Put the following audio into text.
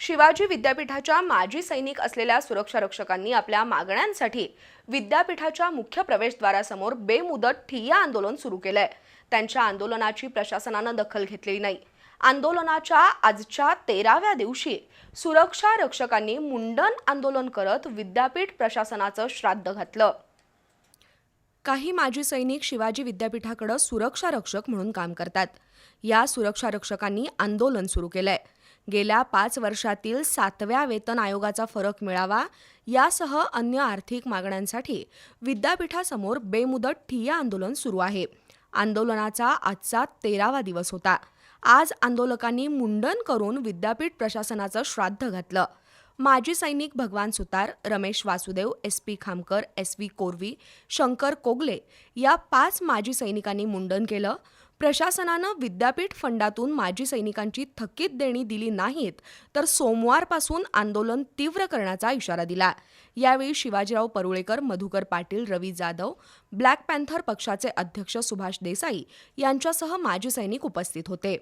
शिवाजी विद्यापीठाच्या माजी सैनिक असलेल्या सुरक्षारक्षकांनी आपल्या मागण्यांसाठी विद्यापीठाच्या मुख्य प्रवेशद्वारासमोर बेमुदत ठिय्या आंदोलन सुरू केलंय. त्यांच्या आंदोलनाची प्रशासनानं दखल घेतलेली नाही. आंदोलनाच्या आजच्या तेराव्या दिवशी सुरक्षा रक्षकांनी मुंडन आंदोलन करत विद्यापीठ प्रशासनाचं श्राद्ध घातलं. काही माजी सैनिक शिवाजी विद्यापीठाकडे सुरक्षा रक्षक म्हणून काम करतात. या सुरक्षा रक्षकांनी आंदोलन सुरू केलंय. गेल्या पाच वर्षातील सातव्या वेतन आयोगाचा फरक मिळावा यासह अन्य आर्थिक मागण्यांसाठी विद्यापीठासमोर बेमुदत ठिय्या आंदोलन सुरू आहे. आंदोलनाचा आजचा तेरावा दिवस होता. आज आंदोलकांनी मुंडन करून विद्यापीठ प्रशासनाचं श्राद्ध घातलं. माजी सैनिक Bhagwan Sutar Ramesh Vasudev S P Khamkar S V Korvi Shankar Kogale या पाच माजी सैनिकांनी मुंडन केलं. प्रशासनानं विद्यापीठ फंडातून माजी सैनिकांची थकीत देणी दिली नाहीत तर सोमवारपासून आंदोलन तीव्र करण्याचा इशारा दिला. यावेळी शिवाजीराव परुळेकर मधुकर पाटील रवी जाधव ब्लॅक पॅन्थर पक्षाचे अध्यक्ष सुभाष देसाई यांच्यासह माजी सैनिक उपस्थित होते.